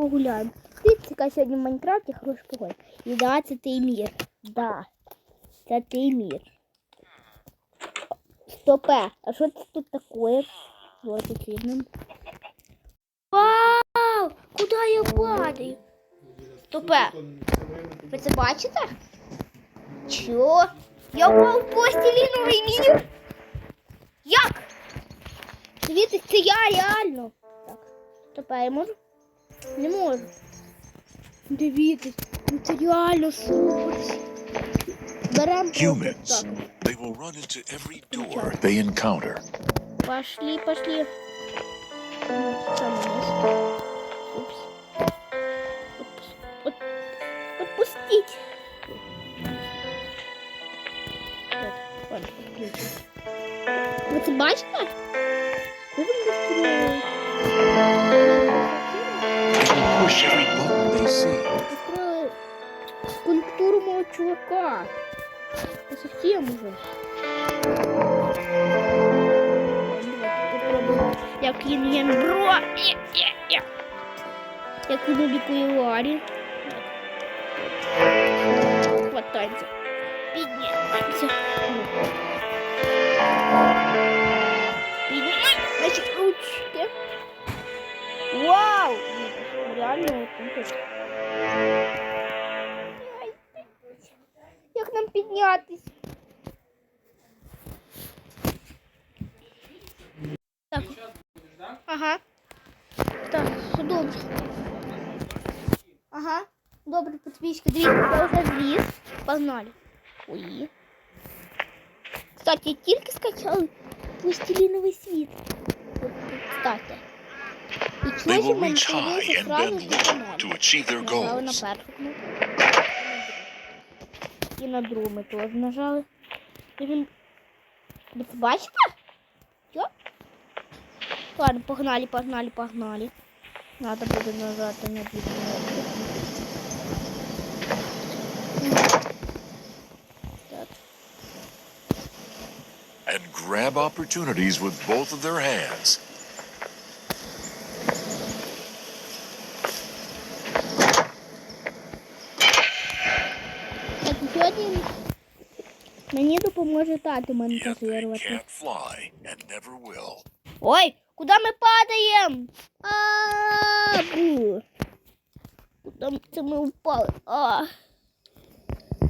погуляємо. Дивіться, яка сьогодні в Майнкрафті хороша погода. І да, це той мір. Да. Це той мір. Стопе, а що це тут таке? Вот потрібно. Вау! Куди я падаю? Стопе, ви це бачите? Чо? Я впав в пластиліновий мір? Як? Дивіться, це я реально. Так, стопе, я можу? Не можу. Дивіться, це реально супер. Беремо Humans. They will run into every door they encounter. Пошли, пошли. У нас. Упс. Отпус- от- Отпустить. Так, ладно, отключим. Ви це бачите? Ви там They will push every button they see. Построили скульптуру мого чувака. Я совсем уже. Давайте попробуємо, Як він є бро. Є, є, є. Як він лікує Ларі. Хватається. Піднімаємося. Реально круто. Ай, Як нам піднятись? Так. Ага. Так, все добре. Ага. Добре, подписчики. Дивіться, я вже зліз. Погнали. Ой. Кстати, я тільки скачав пластилиновий світ. От, Кстати. І They чогось у will мене reach high появився and сразу bend ж low на to achieve their Нажали на goals. першу кнопку. І на другу ми теж нажали. І він... Ви це бачите? Що? Ладно, погнали, погнали, погнали. Надо буде нажати на дві кнопки. Так. And grab opportunities with both of their hands. мені допоможе тато Yet they монтажувати. can't fly and never will. Ой, куда мы падаем? А, бу. Куда м- це ми упали? А.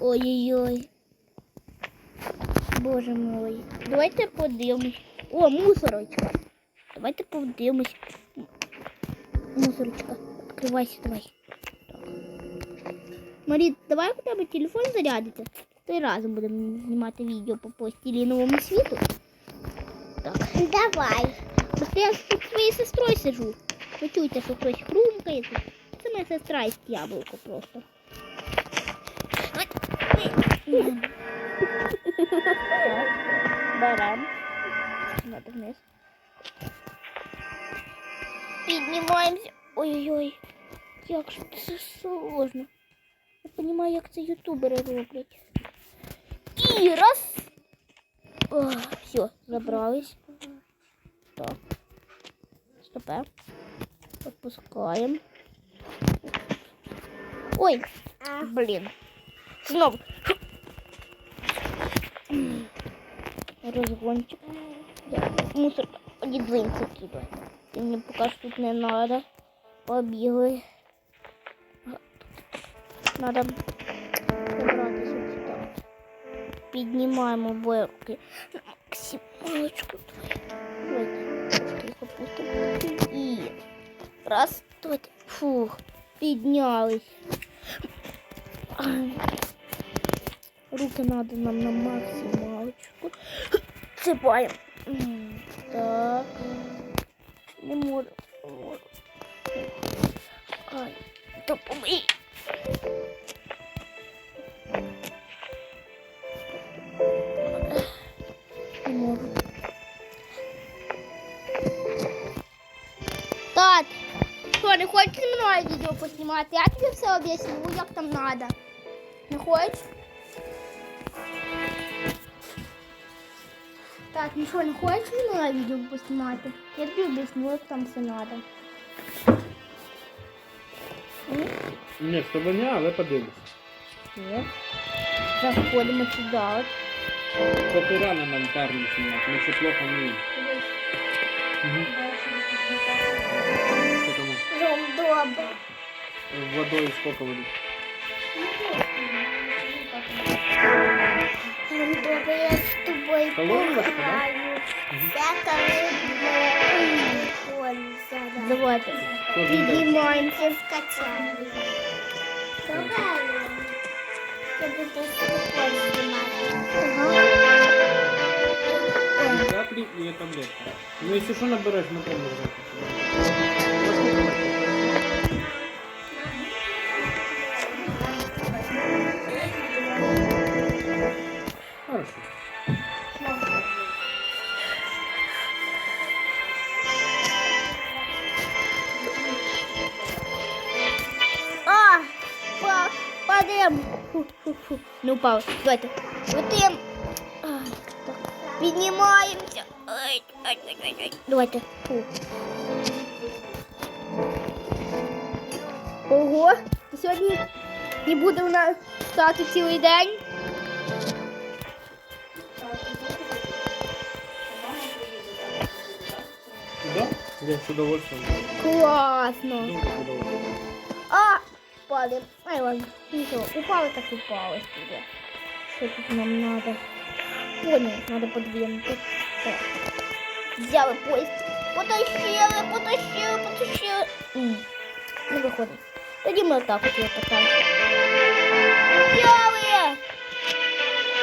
Ой-ой-ой. Боже мой. Давайте подивимось. О, мусорочка. Давайте подивимось. М- Мусорочка. Відкривайся, давай. Так. Марі, давай хоча б телефон зарядити. Ти разом будемо знімати відео по пластиліновому світу. Так. Давай. Просто я тут з своєю сестрою сижу. Ви чуєте, що хтось хрумкає тут. Це моя сестра із яблуко просто. Так, Берем. Надо вниз. Піднімаємося. Ой-ой-ой. Як ж це сложно. Я розумію, як це ютубери роблять. І раз. О, все, забрались. Так. Стопе. Отпускаем. Ой, блин. Снова. Разгончик. Я мусор одинцы кидаю. И мне пока что тут не надо. Побегай. Надо забратися сюди Піднімаємо обоє руки. Максималочку твою. Давайте трошки їх опустимо. І раз, давайте. Фух, піднялись. Ай. Руки надо нам на максималочку. Цепаємо. М, Так. Не можу. Не можу. що, не хочеш зі мною відео поснімати? Я тобі все об'ясню, як там надо. Не хочеш? Так, ну що, не хочеш зі мною відео поснімати? Я тобі об'ясню, як там все надо. Ні, з тобою ні, але подивимось. Є. Заходимо сюди. От. Поки рано нам парні знімати, ми ще плохо вміємо. Угу. Що там? Дом добре. Водою сколько води? Дом добре, я з тобою Колоночка, да? пограю. Мгм. Всяка рибна. Давайте. Хто він так? Піднімаємося з качаємо. Давай. Я буду телефон знімати. Ага. Каплі і таблетка. Ну, якщо що набереш, на помню падаємо. Фу, фу, фу. Не упав. Давайте. Летим. А, так. Піднімаємося. Ай, ай, ай, ай, ай. Давайте. Фу. Ого, сьогодні не буде у нас стати цілий день. Да? Я с удовольствием. Класно. Дуже з удовольствием. А, падаем. Ай, ладно. Ничего, упало так упало себе. Что тут нам надо? Понял, надо подвинуть. Так. Взяли поезд. Потащили, потащили, потащили. М, Не виходить. Тоді ми отак от його потащимо. Взяли!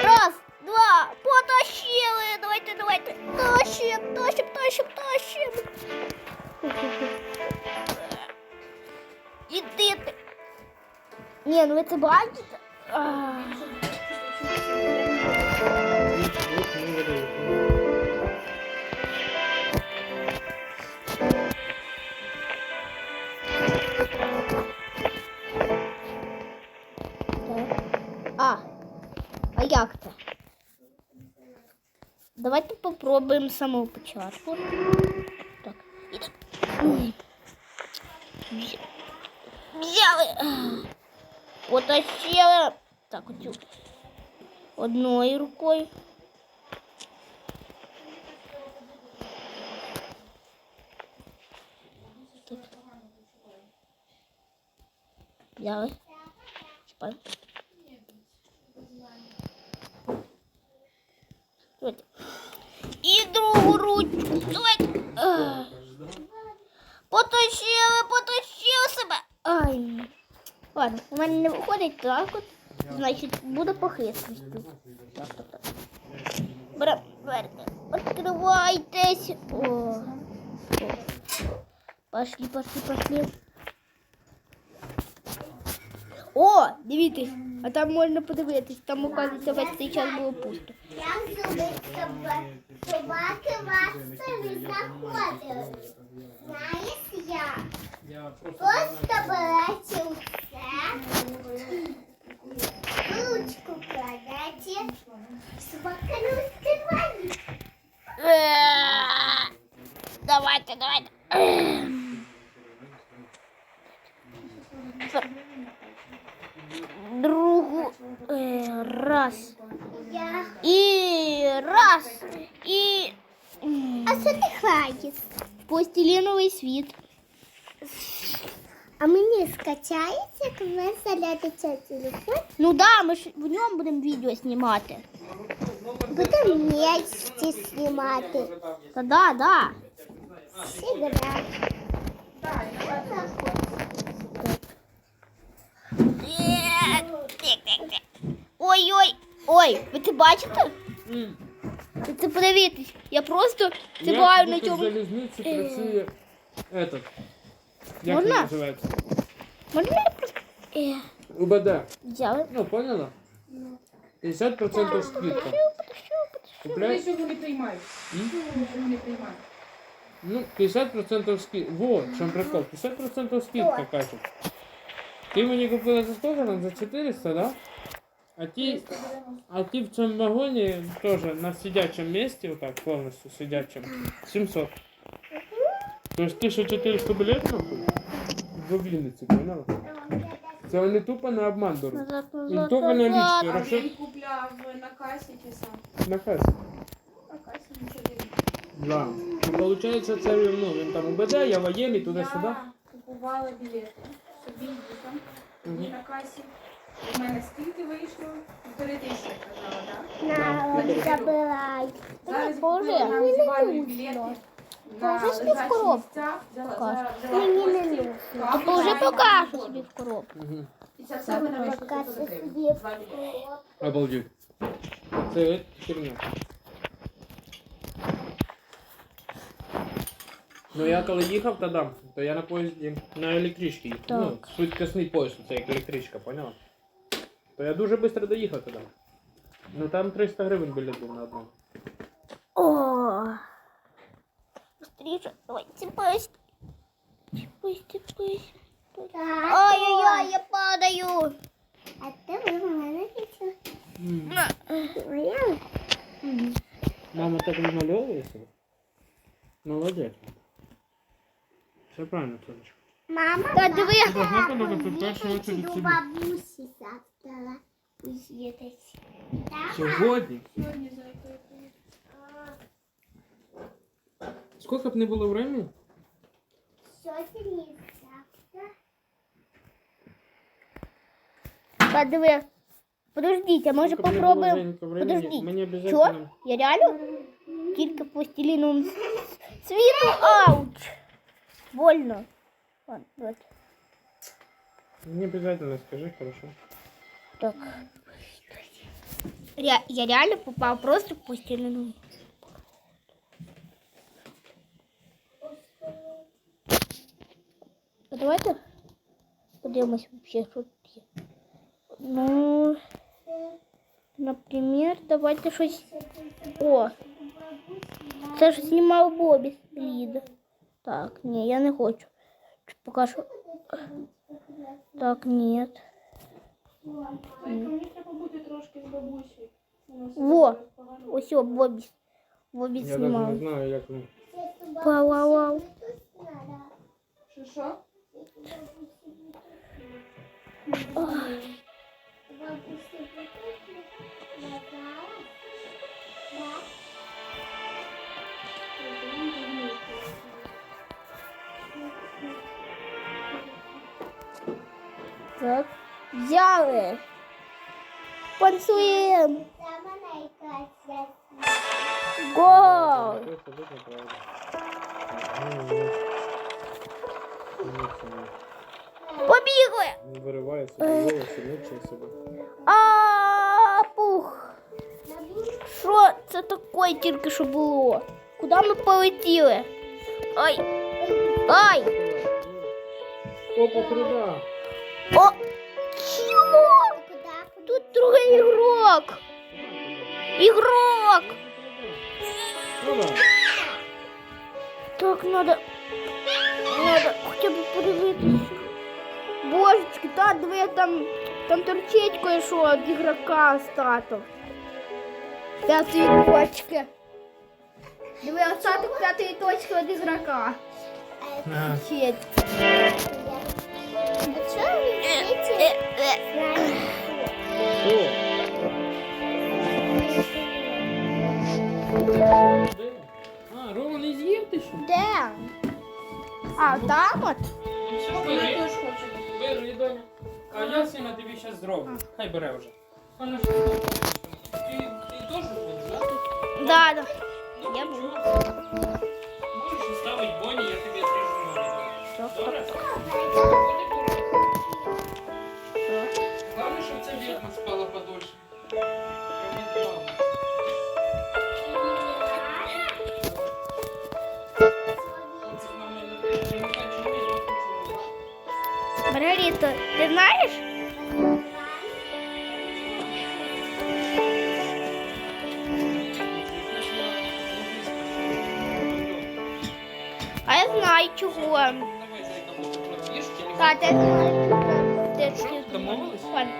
Раз, два, потащили. Давайте, давайте. Тащим, тащим, тащим, тащим. Ні, ну ви це бачите? А, І от ми видаємо. так. А, а як це? Давайте попробуємо з самого початку. Так. І так. Ой. Взя- Взяли. А. Потащили. Так, оцю. Одною рукою. Так. Взяли. Чіпаємо. Давайте. І другу ручку. Давайте. А. Потащили, потащили себе. Ай. Ладно, у мене не виходить так от. Значить, буде по хитрості. Так, так, так. Беремо дверки. Відкривайтесь. О. О. Пошли, пошли, пошли. О, дивіться, а там можна подивитись, там, оказується, весь цей час було пусто. Як зробити, щоб собаки вас не знаходили? Знаєш як? Я просто Просто берете усе, ручку кладете, собака не відкриває. Е, Давайте, давайте. Другу. Е, Раз. Я... І раз. І. м, А що ти хаєш? Пластиліновий світ. А мені скачається, коли зарядиться телефон, Ну да, ми ж в ньому будемо відео знімати. будемо місці знімати. Та да, да. Сігра. Е, тик-тик-тик. Ой-ой. Ой, ви це бачите? М. Ви це подивитесь. Я просто Як цибаю на бути в цьому. залізниці працює этот. Як Можна? він називається? Можна я просто. Е, УБД. взяли. Ну, поняла? 50% скидка. Купляй. Вони сьогодні не приймають. М? Сьогодні не приймають. Ну, 50% скидка. Вот, в чому прикол. 50% скидка, кажуть. Ти мені купила за 100 гривень, за 400, да? А ті, а ті в цьому вагоні теж на сидячому місці, отак, повністю сидячому, 700. Тобто 1400 білетів В Вінниці, поняла? Це вони тупо на обман беруть. Він тупо на назад. А він купляв на касі чи сам? на фест. На касі нічого не Да. Ну, Получається, це ну, він там УБД, я воєнний, туди-сюди. Я купувала білети собі дітям. І Мгм. на касі. У мене скільки вийшло? Півтори тисячі казала, так? На, забирай. Зараз Боже, купила на мені не білети. Положиш під коробку. Мені не нужно. А положи покажу. Покажу собі в коробку. Обалдеть. Це херня. Ну я коли їхав тоді, то я на поїзді на електричці їхав. Ну, так. Ну, швидкісний поїзд, це як електричка, поняла? То я дуже швидко доїхав тоді. Ну там 300 гривень білет був на одному. О, Быстрее, давай, цепись. Цепись, цепись. Так. Ай-яй-яй, я падаю. А ти ви мене хотіла. Моя? Мама так розмальовує себе? Молодець. Все правильно, сонечко. Мама, Та диви. Ти должна подобати в першу я очередь до собі. бабусі завтра уїдеть. Сьогодні? Сьогодні за якою Скільки б не було времени? Сьогодні завтра. Та диви. Подождите, може Скільки б не було попробуємо. Женька, времени, Подождіть. Мені Що? обов'язково... Я реально? Тільки пластиліном світу. Ауч. Больно. Ладно, давайте. Не обязательно скажи, хорошо. Так. Ре- я реально попал просто в давайте подивимось вообще, що тут є. Ну, например, давайте щось. О! Це ж знімав Бобі Лід. Так, ні, я не хочу. Чи Поки що. Так, ні. Мені треба бути трошки з бабусею. Вона себе Во. зараз погано Ось о, Бобі. Бобі Я навіть знімав. не знаю, як ну. Вау, вау, вау. Що що? Так. Взяли. Пансуємо. Гол. Побігли. Не виривається, волосся, себе. А, пух. Що це таке тільки що було? Куди ми полетіли? Ай. Ай. Опа, труда. О. Чого? Тут другий ігрок. Ігрок. Так, надо. Надо хоча б подивитися. Божечки, та диви там. Там торчить кое-що від ігрока статус. П'ятої точки. Диви, остаток п'ятої точки від ігрока. А, Торчить. А чого ви всі Е, е. Що? Де? А, Рома не з'їв ти що? Де? А, там от? Все, Я бери. теж хочу. Бери, доня. А я сина тобі зараз зроблю. Хай бере вже. Вона ж Ти, ти теж будеш, так? Да, да. Ну, Я буду. Можеш ставити Боні, я тобі зріжу ноги. Добре? так. Главное, щоб ця вірна спала подольше. хочу. Маргарита, ти знаєш? А я знаю чого. Давай, зайка, може, проб'єш телефон? Та, ти знаєш. Ти ж- Домовились? Ладно,